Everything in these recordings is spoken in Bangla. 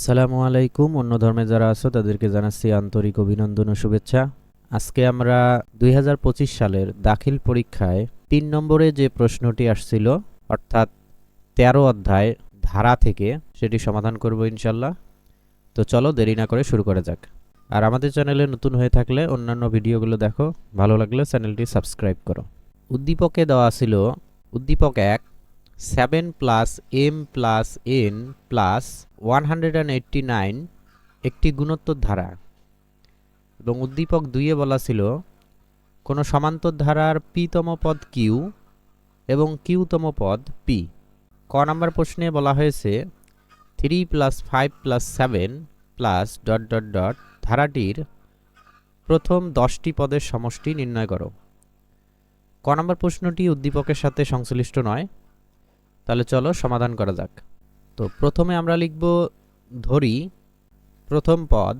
আসসালামু আলাইকুম। অন্য ধর্মে যারা আছো, তাদেরকে জানাচ্ছি আন্তরিক অভিনন্দন ও শুভেচ্ছা। আজকে আমরা দুই হাজার পঁচিশ সালের দাখিল পরীক্ষায় তিন নম্বরে যে প্রশ্নটি আসছিল, অর্থাৎ তেরো অধ্যায় ধারা থেকে সেটি সমাধান করব ইনশাল্লাহ তো চলো দেরি না করে শুরু করা যাক। আর আমাদের চ্যানেলে নতুন হয়ে থাকলে অন্যান্য ভিডিওগুলো দেখো। ভালো লাগলে চ্যানেলটি সাবস্ক্রাইব করো। উদ্দীপকে দেওয়া ছিল উদ্দীপক এক seven plus M plus N plus one hundred and eighty nine একটি গুণোত্তর ধারা এবং উদ্দীপক দুইয়ে বলা ছিল, কোনো সমান্তর ধারার পিতম পদ কিউ এবং কিউতম পদ পি ক নাম্বার প্রশ্নে বলা হয়েছে, three plus five plus seven plus dot dot dot ধারাটির প্রথম দশটি পদের সমষ্টি নির্ণয় করো। ক নম্বর প্রশ্নটি উদ্দীপকের সাথে সংশ্লিষ্ট নয়। তাহলে চলো সমাধান করা যাক। তো প্রথমে আমরা লিখব ধরি, প্রথম পদ,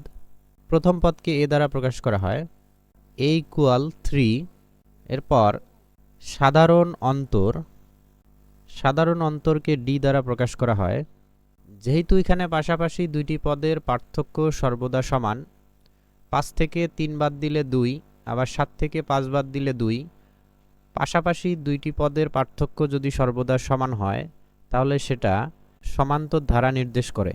প্রথম পদকে এ দ্বারা প্রকাশ করা হয়, এ ইকুয়াল থ্রি, এরপর সাধারণ অন্তর, সাধারণ অন্তরকে ডি দ্বারা প্রকাশ করা হয়। যেহেতু এখানে পাশাপাশি দুইটি পদের পার্থক্য সর্বদা সমান, পাঁচ থেকে তিন বাদ দিলে দুই, আবার সাত থেকে পাঁচ বাদ দিলে দুই, পাশাপাশি দুইটি পদের পার্থক্য যদি সর্বদা সমান হয়, তাহলে সেটা সমান্তর ধারা নির্দেশ করে।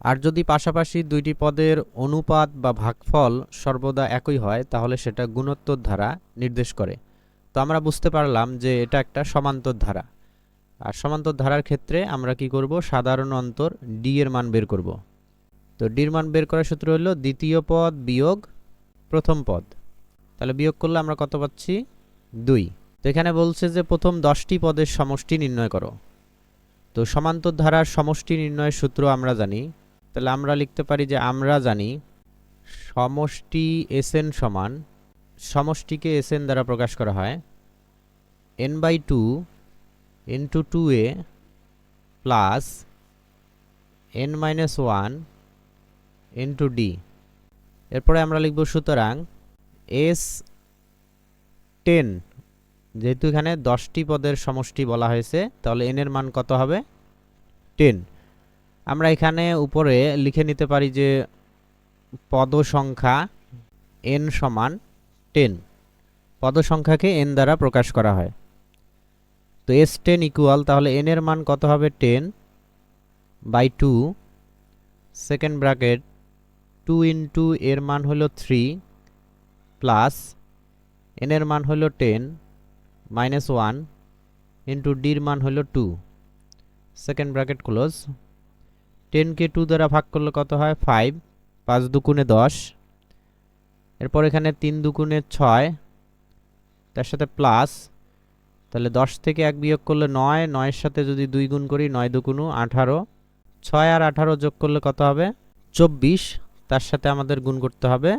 আর যদি পাশাপাশি দুইটি পদের অনুপাত বা ভাগফল সর্বদা একই হয়, তাহলে সেটা গুণোত্তর ধারা নির্দেশ করে। তো আমরা বুঝতে পারলাম যে এটা একটা সমান্তর ধারা। আর সমান্তর ধারার ক্ষেত্রে আমরা কি করব? সাধারণ অন্তর ডি এর মান বের করব। তো ডির মান বের করার সূত্র হলো দ্বিতীয় পদ বিয়োগ প্রথম পদ। তাহলে বিয়োগ করলে আমরা কত পাচ্ছি? দুই। তো এখানে বলছে যে প্রথম দশটি পদের সমষ্টি নির্ণয় করো। তো সমান্তর ধারার সমষ্টি নির্ণয়ের সূত্র আমরা জানি। তাহলে আমরা লিখতে পারি যে আমরা জানি সমষ্টি এসএন সমান, সমষ্টিকে এসএন দ্বারা প্রকাশ করা হয়, n by two into two a plus n minus one into d. এরপরে আমরা লিখব সুতরাং এস টেন, যেহেতু এখানে দশটি পদের সমষ্টি বলা হয়েছে, তাহলে এন এর মান কত হবে? টেন। আমরা এখানে উপরে লিখে নিতে পারি যে পদ সংখ্যা এন সমান টেন। পদ সংখ্যাকে এন দ্বারা প্রকাশ করা হয়। তো এস টেন ইকুয়াল তাহলে এন এর মান কত হবে? Ten by two. Second bracket, two into এর মান হলো থ্রি প্লাস এন এর মান হলো টেন মাইনাস ওয়ান ইন্টু ডির মান হলো টু। সেকেন্ড ব্র্যাকেট ক্লোজ টেনকে টু দ্বারা ভাগ করলে কত হয়? ফাইভ পাঁচ দুকুণে দশ। এরপর এখানে তিন দুকুণে ছয়, তার সাথে প্লাস তাহলে দশ থেকে এক বিয়োগ করলে নয়, নয়ের সাথে যদি দুই গুণ করি, নয় দুগুণু আঠারো। ছয় আর আঠারো যোগ করলে কত হবে? চব্বিশ, তার সাথে আমাদের গুণ করতে হবে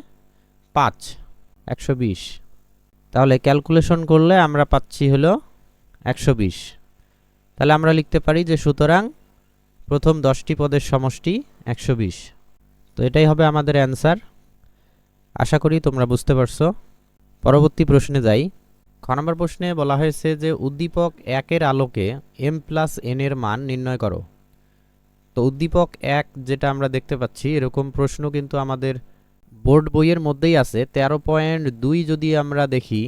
পাঁচ, একশো বিশ। তাহলে ক্যালকুলেশন করলে আমরা পাচ্ছি হলো একশো বিশ। তাহলে আমরা লিখতে পারি যে সুতরাং প্রথম দশটি পদের সমষ্টি একশো বিশ। তো এটাই হবে আমাদের অ্যান্সার। আশা করি তোমরা বুঝতে পারছ। পরবর্তী প্রশ্নে যাই। খ নম্বর প্রশ্নে বলা হয়েছে যে উদ্দীপক একের আলোকে এম প্লাস এন এর মান নির্ণয় করো। তো উদ্দীপক এক যেটা আমরা দেখতে পাচ্ছি, এরকম প্রশ্ন কিন্তু আমাদের বোর্ড বইয়ের মধ্যেই আছে। তেরো পয়েন্ট দুই যদি আমরা দেখি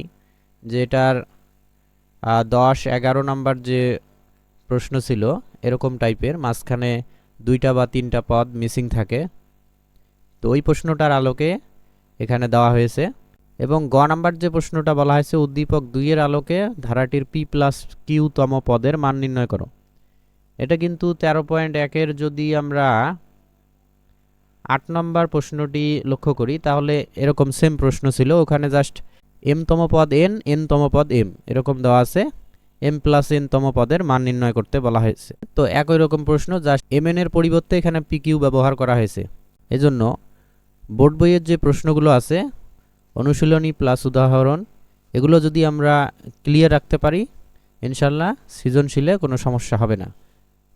যে এটার দশ, এগারো নাম্বার যে প্রশ্ন ছিল, এরকম টাইপের মাঝখানে দুইটা বা তিনটা পদ মিসিং থাকে। তো ওই প্রশ্নটার আলোকে এখানে দেওয়া হয়েছে এবং গ নাম্বার যে প্রশ্নটা বলা হয়েছে, উদ্দীপক দুইয়ের আলোকে ধারাটির পি প্লাস কিউতম পদের মান নির্ণয় করো। এটা কিন্তু তেরো পয়েন্ট একের যদি আমরা আট নম্বর প্রশ্নটি লক্ষ্য করি, তাহলে এরকম সেম প্রশ্ন ছিল। ওখানে জাস্ট এম তম পদ এন এন তম পদ এম এরকম দেওয়া আছে। এম প্লাস এন তম পদের মান নির্ণয় করতে বলা হয়েছে। তো একই রকম প্রশ্ন জাস্ট এম এন এর পরিবর্তে এখানে পি কিউ ব্যবহার করা হয়েছে। এজন্য বোর্ড বইয়ের যে প্রশ্নগুলো আছে, অনুশীলনী প্লাস উদাহরণ, এগুলো যদি আমরা ক্লিয়ার রাখতে পারি, ইনশাল্লাহ সৃজনশীলে কোনো সমস্যা হবে না।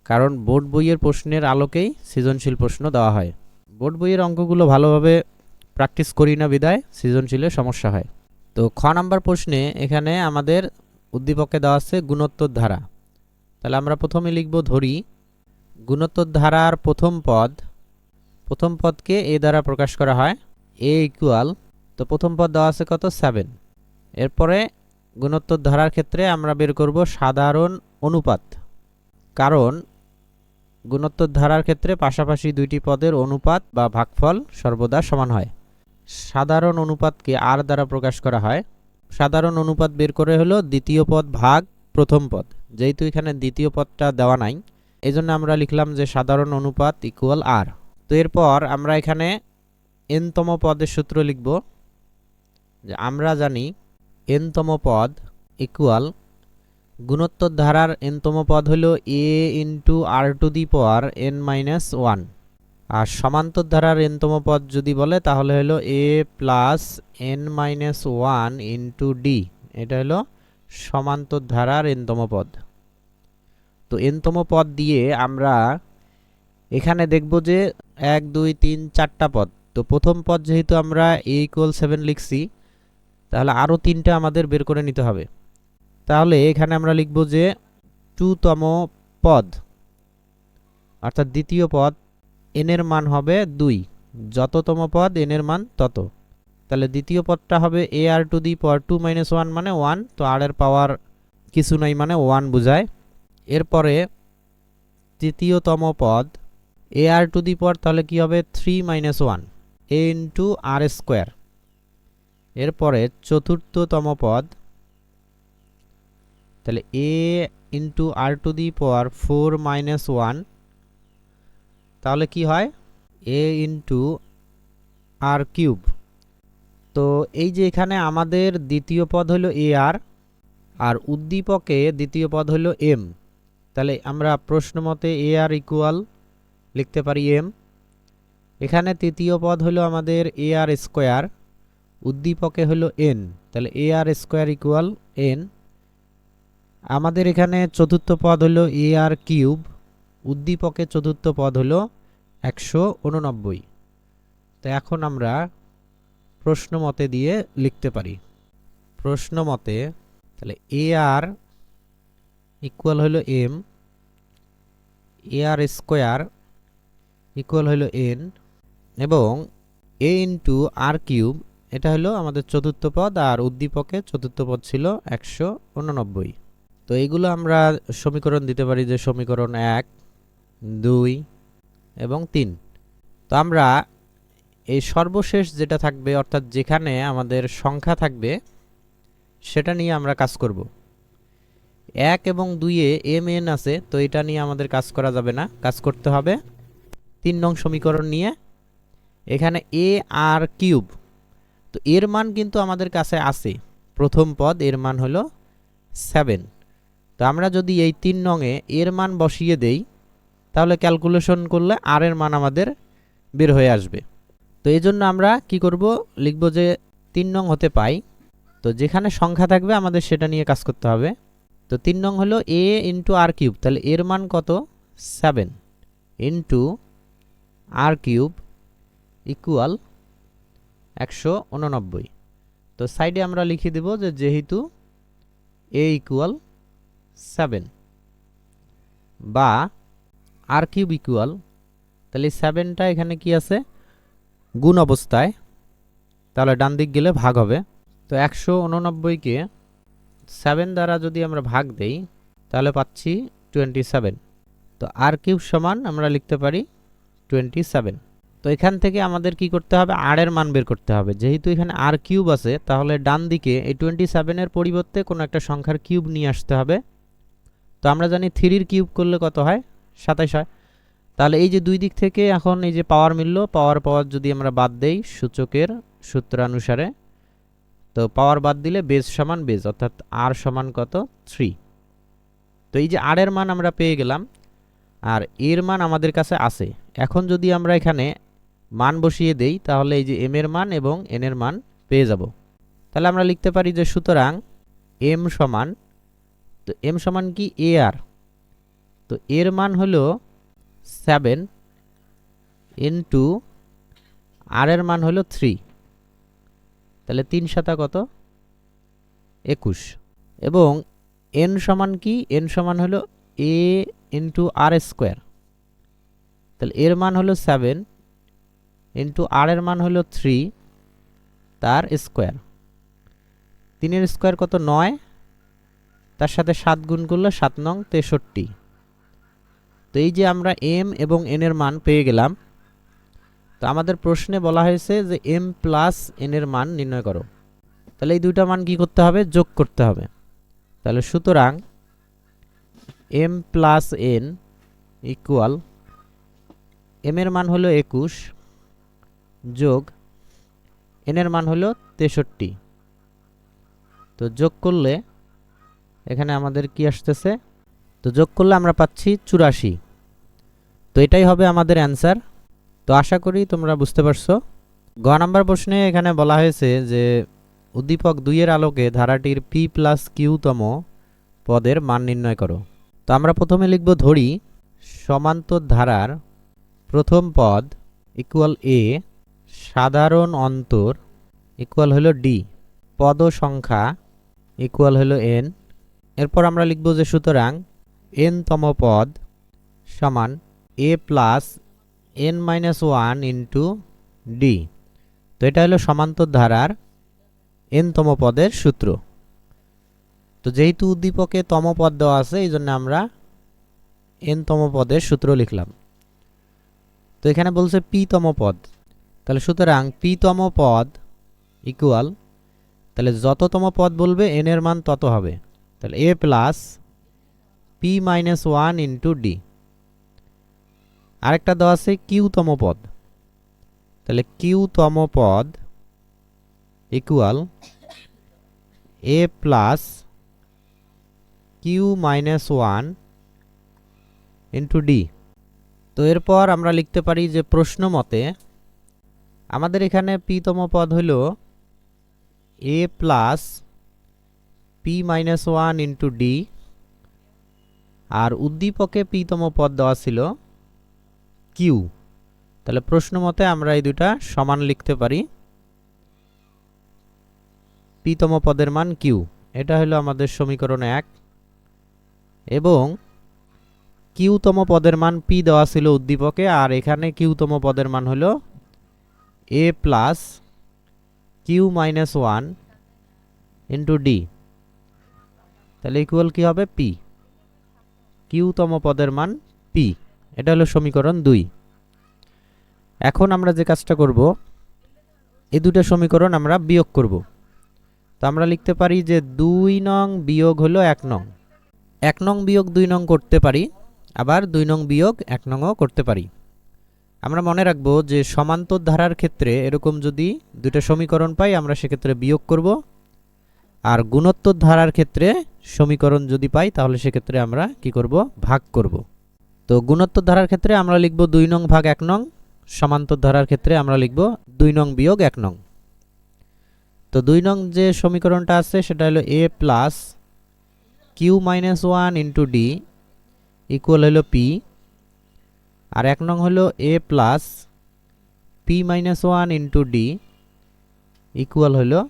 কারণ বোর্ড বইয়ের প্রশ্নের আলোকেই সৃজনশীল প্রশ্ন দেওয়া হয়। বোর্ড বইয়ের অঙ্কগুলো ভালোভাবে প্র্যাকটিস করি না বিদায় সৃজনশীলে সমস্যা হয়। তো খ নাম্বার প্রশ্নে এখানে আমাদের উদ্দীপকে দেওয়া আছে গুণোত্তর ধারা তাহলে আমরা প্রথমে লিখব ধরি গুণোত্তর ধারার প্রথম পদ, প্রথম পদকে এ দ্বারা প্রকাশ করা হয় এ ইকুয়াল তো প্রথম পদ দেওয়া আছে কত? সেভেন এরপরে গুণোত্তর ধারার ক্ষেত্রে আমরা বের করব সাধারণ অনুপাত, কারণ গুণোত্তর ধারার ক্ষেত্রে পাশাপাশি দুইটি পদের অনুপাত বা ভাগফল সর্বদা সমান হয়। সাধারণ অনুপাতকে আর দ্বারা প্রকাশ করা হয় সাধারণ অনুপাত বের করে হলো দ্বিতীয় পদ ভাগ প্রথম পদ। যেহেতু এখানে দ্বিতীয় পদটা দেওয়া নাই এই আমরা লিখলাম যে সাধারণ অনুপাত ইকুয়াল আর তো এরপর আমরা এখানে এনতম পদের সূত্র লিখব, যে আমরা জানি এনতম পদ ইকুয়াল গুণোত্তর ধারার এনতম পদ হলো a into r to the power n minus one আর সমান্তর ধারার এনতম পদ যদি বলে, তাহলে হলো a plus n minus one into d এটা হলো সমান্তর ধারার এনতম পদ। তো এনতম পদ দিয়ে আমরা এখানে দেখব যে এক, দুই, তিন, চারটা পদ। তো প্রথম পদ যেহেতু আমরা এ ইকুয়াল সেভেন লিখছি, তাহলে আরও তিনটা আমাদের বের করে নিতে হবে। তাহলে এখানে আমরা লিখব যে টুতম পদ, অর্থাৎ দ্বিতীয় পদ এনের মান হবে দুই। যততম পদ এনের মান তত। তাহলে দ্বিতীয় পদটা হবে a r to the power two minus one মানে ওয়ান তো আর এর পাওয়ার কিছু নাই মানে ওয়ান বোঝায়। এরপরে তৃতীয়তম পদ এ আর টু দি পাওয়ার তাহলে কি হবে? Three minus one a into r square এরপরে চতুর্থতম পদ, তাহলে a into r to the power four minus one তাহলে কি হয়? এ ইন্টু আর কিউব তো এই যে এখানে আমাদের দ্বিতীয় পদ হলো এ আর আর উদ্দীপকে দ্বিতীয় পদ হলো এম তাহলে আমরা প্রশ্ন মতে এ আর ইকুয়াল লিখতে পারি এম এখানে তৃতীয় পদ হলো আমাদের এ আর স্কোয়ার উদ্দীপকে হলো এন তাহলে a r square equal n আমাদের এখানে চতুর্থ পদ হলো এ আর কিউব উদ্দীপকে চতুর্থ পদ হলো একশো উননব্বই। তো এখন আমরা প্রশ্ন মতে দিয়ে লিখতে পারি। প্রশ্ন মতে তাহলে এ আর ইকুয়াল হলো m a r square equal হলো এন এবং এ ইন্টু আর কিউব এটা হলো আমাদের চতুর্থ পদ আর উদ্দীপকে চতুর্থ পদ ছিল একশো উননব্বই। তো এইগুলো আমরা সমীকরণ দিতে পারি যে সমীকরণ এক দুই এবং তিন। তো আমরা এই সর্বশেষ যেটা থাকবে, অর্থাৎ যেখানে আমাদের সংখ্যা থাকবে, সেটা নিয়ে আমরা কাজ করব। এক এবং দুইয়ে এম, এন আছে, তো এটা নিয়ে আমাদের কাজ করা যাবে না। কাজ করতে হবে তিন নং সমীকরণ নিয়ে। এখানে এ, আর কিউব। তো এর মান কিন্তু আমাদের কাছে আছে। প্রথম পদ, এর মান হলো সেভেন। তো আমরা যদি এই তিন নংয়ে এর মান বসিয়ে দেই তাহলে ক্যালকুলেশন করলে আর এর মান আমাদের বের হয়ে আসবে। তো এই জন্য আমরা কি করব? লিখব যে তিন নং হতে পাই। তো যেখানে সংখ্যা থাকবে আমাদের সেটা নিয়ে কাজ করতে হবে। তো তিন নং হলো এ ইন্টু আর কিউব তাহলে এর মান কত? Seven into r cube equal একশো উননব্বই। তো সাইডে আমরা লিখে দেব যে যেহেতু এ ইকুয়াল সেভেন বা আর কিউব ইকুয়াল তাহলে সেভেনটা এখানে কি আছে? গুণ অবস্থায়, তাহলে ডান দিক গেলে ভাগ হবে। তো একশো উননব্বইকে সেভেন দ্বারা যদি আমরা ভাগ দেই, তাহলে পাচ্ছি টোয়েন্টি সেভেন তো আর কিউব সমান আমরা লিখতে পারি টোয়েন্টি সেভেন তো এখান থেকে আমাদের কি করতে হবে? আর এর মান বের করতে হবে। যেহেতু এখানে আর কিউব আছে, তাহলে ডান দিকে এই টোয়েন্টি সেভেনের পরিবর্তে কোনো একটা সংখ্যার কিউব নিয়ে আসতে হবে। তো আমরা জানি থ্রির কিউব করলে কত হয়? সাতাইশ হয়। তাহলে এই যে দুই দিক থেকে এখন এই যে পাওয়ার মিলল পাওয়ার পাওয়ার যদি আমরা বাদ দেই সূচকের সূত্রানুসারে, তো পাওয়ার বাদ দিলে বেজ সমান বেজ অর্থাৎ আর সমান কত? থ্রি তো এই যে আর এর মান আমরা পেয়ে গেলাম, আর এর মান আমাদের কাছে আছে। এখন যদি আমরা এখানে মান বসিয়ে দেই, তাহলে এই যে এম এর মান এবং এন এর মান পেয়ে যাব। তাহলে আমরা লিখতে পারি যে সুতরাং এম সমান, তো এম সমান কি? এ আর তো এর মান হলো সেভেন ইন্টু আর এর মান হলো থ্রি তাহলে তিন সাতা কত? একুশ। এবং এন সমান কি? এন সমান হলো এ ইন্টু আর স্কোয়ার তাহলে এর মান হলো সেভেন ইন্টু আর এর মান হলো থ্রি তার স্কোয়ার তিনের স্কোয়ার কত? নয়। তার সাথে সাত গুণ করলে সাত নং তেষট্টি। তো এই যে আমরা এম এবং এন এর মান পেয়ে গেলাম, তো আমাদের প্রশ্নে বলা হয়েছে যে এম প্লাস এন এর মান নির্ণয় করো। তাহলে এই দুইটা মান কি করতে হবে? যোগ করতে হবে। তাহলে সুতরাং m plus n equal m এর মান হলো একুশ যোগ এন এর মান হলো তেষট্টি। তো যোগ করলে এখানে আমাদের কি আসতেছে? তো যোগ করলে আমরা পাচ্ছি চুরাশি। তো এটাই হবে আমাদের অ্যান্সার। তো আশা করি তোমরা বুঝতে পারছ। গ নাম্বার প্রশ্নে এখানে বলা হয়েছে যে, উদ্দীপক দুইয়ের আলোকে ধারাটির পি প্লাস কিউতম পদের মান নির্ণয় করো। তো আমরা প্রথমে লিখব ধরি, সমান্তর ধারার প্রথম পদ ইকুয়াল এ সাধারণ অন্তর ইকুয়াল হলো ডি পদ সংখ্যা ইকুয়াল হলো এন এরপর আমরা লিখব যে সুতরাং এন তম পদ সমান a plus n minus one into d তো এটা হলো সমান্তর ধারার এন তম পদের সূত্র। তো যেহেতু উদ্দীপকে তম পদ দেওয়া আছে, এই জন্য আমরা এন তম পদের সূত্র লিখলাম। তো এখানে বলছে পি তম পদ। তাহলে সুতরাং পি তম পদ ইকুয়াল তাহলে যততম পদ বলবে এন এর মান তত হবে। তাহলে a plus p minus one into d আরেকটা দেওয়া আছে কিউতম পদ। তাহলে কিউতম পদ equal a plus q minus one into d তো এরপর আমরা লিখতে পারি যে প্রশ্ন মতে আমাদের এখানে পিতম পদ হইল a plus p minus one into d আর উদ্দীপকে পিতম পদ দেওয়া ছিল কিউ। তাহলে প্রশ্ন মতে আমরা এই দুটা সমান লিখতে পারি। পিতম পদের মান কিউ। এটা হলো আমাদের সমীকরণ এক। এবং কিউতম পদের মান পি দেওয়া ছিল উদ্দীপকে, আর এখানে কিউতম পদের মান হলো a plus q minus one into d. তাহলে ইকুয়াল কী হবে? পি। কিউতম পদের মান পি। এটা হলো সমীকরণ দুই। এখন আমরা যে কাজটা করব এই দুটো সমীকরণ আমরা বিয়োগ করব। তো আমরা লিখতে পারি যে দুই নং বিয়োগ হলো এক নং। এক নং বিয়োগ দুই নং করতে পারি, আবার দুই নং বিয়োগ এক নংও করতে পারি। আমরা মনে রাখব যে সমান্তর ধারার ক্ষেত্রে এরকম যদি দুটো সমীকরণ পাই, আমরা সেক্ষেত্রে বিয়োগ করব। আর গুণোত্তর ধারার ক্ষেত্রে সমীকরণ যদি পাই, তাহলে সেক্ষেত্রে আমরা কি করব? ভাগ করব। তো গুণোত্তর ধারার ক্ষেত্রে আমরা লিখব দুই নং ভাগ এক নং সমান্তর ধারার ক্ষেত্রে আমরা লিখব দুই নং বিয়োগ এক নং। তো দুই নং যে সমীকরণটা আছে, সেটা হলো a plus q minus one into d equal হলো পি আর এক নং হলো a plus p minus one into d equal হলো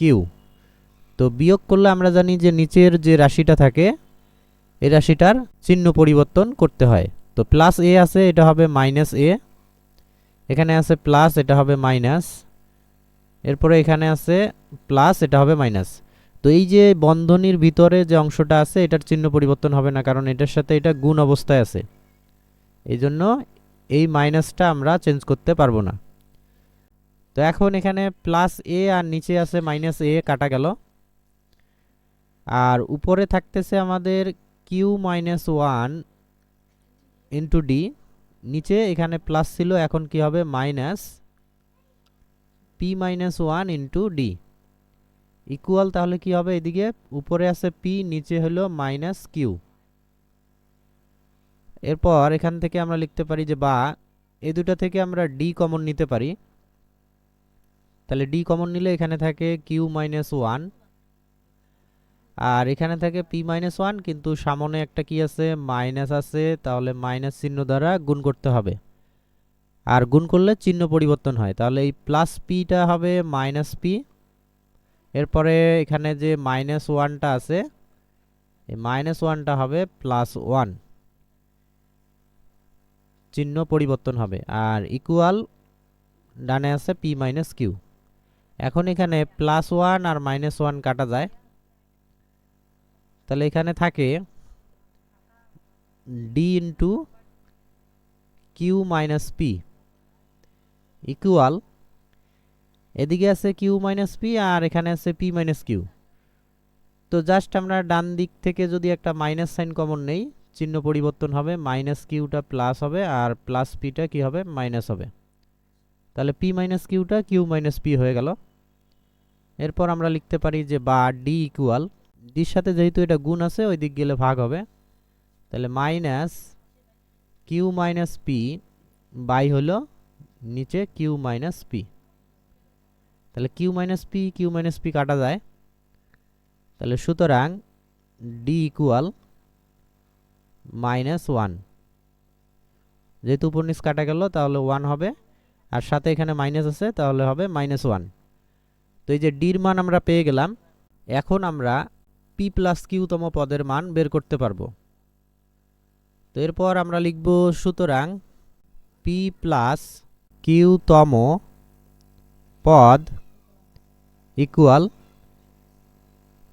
কিউ তো বিয়োগ করলে আমরা জানি যে নিচের যে রাশিটা থাকে, এই রাশিটার চিহ্ন পরিবর্তন করতে হয়। তো প্লাস এ আছে, এটা হবে মাইনাস এ এখানে আছে প্লাস এটা হবে মাইনাস এরপরে এখানে আছে প্লাস এটা হবে মাইনাস তো এই যে বন্ধনীর ভিতরে যে অংশটা আছে, এটার চিহ্ন পরিবর্তন হবে না, কারণ এটার সাথে এটা গুণ অবস্থায় আছে। এই জন্য এই মাইনাসটা আমরা চেঞ্জ করতে পারব না। তো এখন এখানে প্লাস এ আর নিচে আছে মাইনাস এ কাটা গেল। আর উপরে থাকতেছে আমাদের q minus one into d নিচে এখানে প্লাস ছিল, এখন কি হবে? Minus p minus one into d equal তাহলে কি হবে এদিকে? উপরে আছে পি নিচে হলো মাইনাস কিউ এরপর এখান থেকে আমরা লিখতে পারি যে বা, এ দুটা থেকে আমরা ডি কমন নিতে পারি। তাহলে ডি কমন নিলে এখানে থাকে কিউ মাইনাস ওয়ান আর এখানে থাকে পি মাইনাস ওয়ান কিন্তু সামনে একটা কি আছে? মাইনাস আছে, তাহলে মাইনাস চিহ্ন দ্বারা গুণ করতে হবে। আর গুণ করলে চিহ্ন পরিবর্তন হয়। তাহলে এই প্লাস পিটা হবে মাইনাস পি এরপরে এখানে যে মাইনাস ওয়ানটা আছে, এই মাইনাস ওয়ানটা হবে প্লাস ওয়ান চিহ্ন পরিবর্তন হবে। আর ইকুয়াল ডানে আছে পি মাইনাস কিউ এখন এখানে প্লাস ওয়ান আর মাইনাস ওয়ান কাটা যায়। তাহলে এখানে থাকে d into q minus p equal এদিকে আছে কিউ মাইনাস পি আর এখানে আছে পি মাইনাস কিউ তো জাস্ট আমরা ডান দিক থেকে যদি একটা মাইনাস সাইন কমন নেই, চিহ্ন পরিবর্তন হবে মাইনাস কিউটা প্লাস হবে আর প্লাস পিটা কি হবে? মাইনাস হবে। তাহলে পি মাইনাস কিউটা কিউ মাইনাস পি হয়ে গেল। এরপর আমরা লিখতে পারি যে বা ডি ইকুয়াল ডির সাথে যেহেতু এটা গুণ আছে, ওই দিক গেলে ভাগ হবে। তাহলে minus q minus p by হলো নিচে কিউ মাইনাস পি তাহলে q minus p q minus p কাটা যায়। তাহলে সুতরাং ডি ইকুয়াল মাইনাস ওয়ান যেহেতু উপর নিচ কাটা গেল, তাহলে ওয়ান হবে। আর সাথে এখানে মাইনাস আছে, তাহলে হবে মাইনাস ওয়ান তো এই যে ডির মান আমরা পেয়ে গেলাম। এখন আমরা পি প্লাস কিউতম পদের মান বের করতে পারব। তো এরপর আমরা লিখব, সুতরাং পি প্লাস কিউতম পদ ইকুয়াল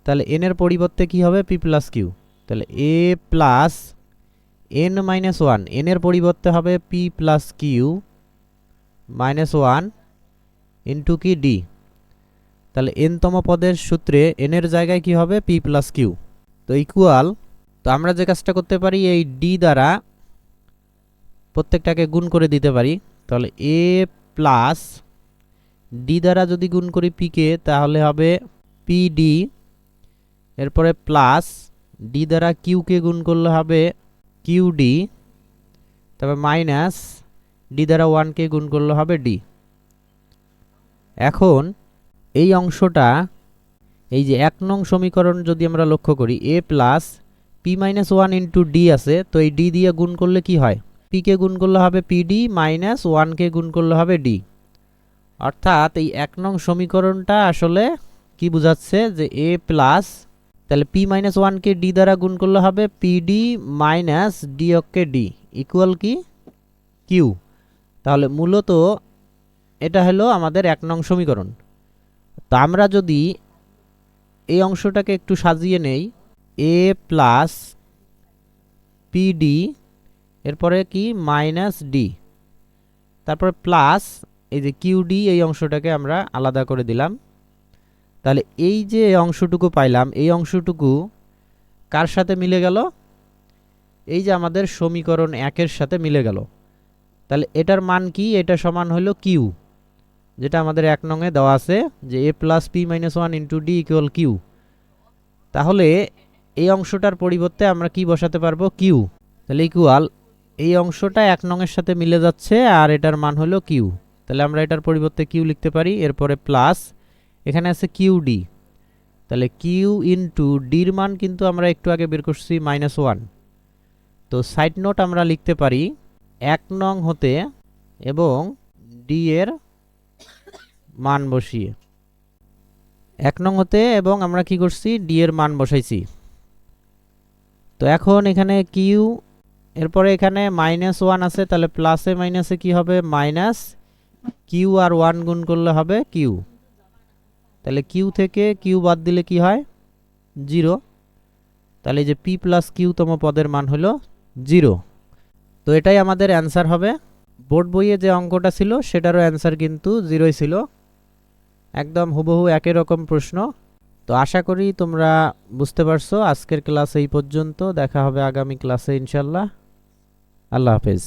তাহলে এন এর পরিবর্তে কি হবে? পি প্লাস কিউ তাহলে a plus n minus one n এর পরিবর্তে হবে p plus q minus one into কি ডি তাহলে এনতম পদের সূত্রে এনের জায়গায় কি হবে? পি প্লাস কিউ তো ইকুয়াল তো আমরা যে কাজটা করতে পারি, এই ডি দ্বারা প্রত্যেকটাকে গুণ করে দিতে পারি। তাহলে এ প্লাস ডি দ্বারা যদি গুণ করি পিকে তাহলে হবে পি ডি এরপরে প্লাস ডি দ্বারা কিউকে গুণ করলে হবে কিউ ডি তবে মাইনাস ডি দ্বারা ওয়ানকে গুণ করলে হবে ডি এখন এই অংশটা, এই যে এক নং সমীকরণ যদি আমরা লক্ষ্য করি, a plus p minus one into d আছে, তো এই ডি দিয়ে গুণ করলে কি হয়? পিকে গুণ করলে হবে পিডি মাইনাস ওয়ানকে গুণ করলে হবে ডি। অর্থাৎ এই এক নং সমীকরণটা আসলে কি বোঝাচ্ছে যে এ প্লাস, তাহলে পি মাইনাস ওয়ানকে ডি দ্বারা গুণ করলে হবে পিডি মাইনাস ডি অককে ডি ইকুয়াল কি? কিউ। তাহলে মূলত এটা হলো আমাদের এক নং সমীকরণ। তো আমরা যদি এই অংশটাকে একটু সাজিয়ে নেই এ প্লাস পিডি এরপরে কি? মাইনাস ডি তারপরে প্লাস এই যে কিউডি এই অংশটাকে আমরা আলাদা করে দিলাম। তাহলে এই যে অংশটুকু পাইলাম, এই অংশটুকু কার সাথে মিলে গেল? এই যে আমাদের সমীকরণ একের সাথে মিলে গেল। তাহলে এটার মান কি? এটা সমান হলো কিউ যেটা আমাদের এক নঙে দেওয়া আছে যে a plus p minus one into d equal q. তাহলে এই অংশটার পরিবর্তে আমরা কি বসাতে পারব? কিউ। তাহলে ইকুয়াল এই অংশটা এক নঙের সাথে মিলে যাচ্ছে আর এটার মান হলো কিউ। তাহলে আমরা এটার পরিবর্তে কিউ লিখতে পারি, এরপরে প্লাস, এখানে আছে কিউ ডি। তাহলে কিউ ইন্টু ডির মান কিন্তু আমরা একটু আগে বের করছি মাইনাস ওয়ান। তো সাইড নোট আমরা লিখতে পারি, এক নং হতে এবং ডি এর মান বসিয়ে। এক নং হতে এবং আমরা কি করছি? ডি এর মান বসাইছি। তো এখন এখানে কিউ এরপরে এখানে মাইনাস ওয়ান আছে, তাহলে প্লাসে মাইনাসে কি হবে? মাইনাস কিউ আর ওয়ান গুণ করলে হবে কিউ তাহলে কিউ থেকে কিউ বাদ দিলে কি হয়? জিরো তাহলে যে পি প্লাস কিউতম পদের মান হলো জিরো তো এটাই আমাদের অ্যান্সার হবে। বোর্ড বইয়ে যে অঙ্কটা ছিল, সেটারও অ্যান্সার কিন্তু জিরোই ছিল। একদম হুবহু একই রকম প্রশ্ন। তো আশা করি তোমরা বুঝতে পারছ। আজকের ক্লাস এই পর্যন্ত। দেখা হবে আগামী ক্লাসে ইনশাল্লাহ আল্লাহ হাফেজ।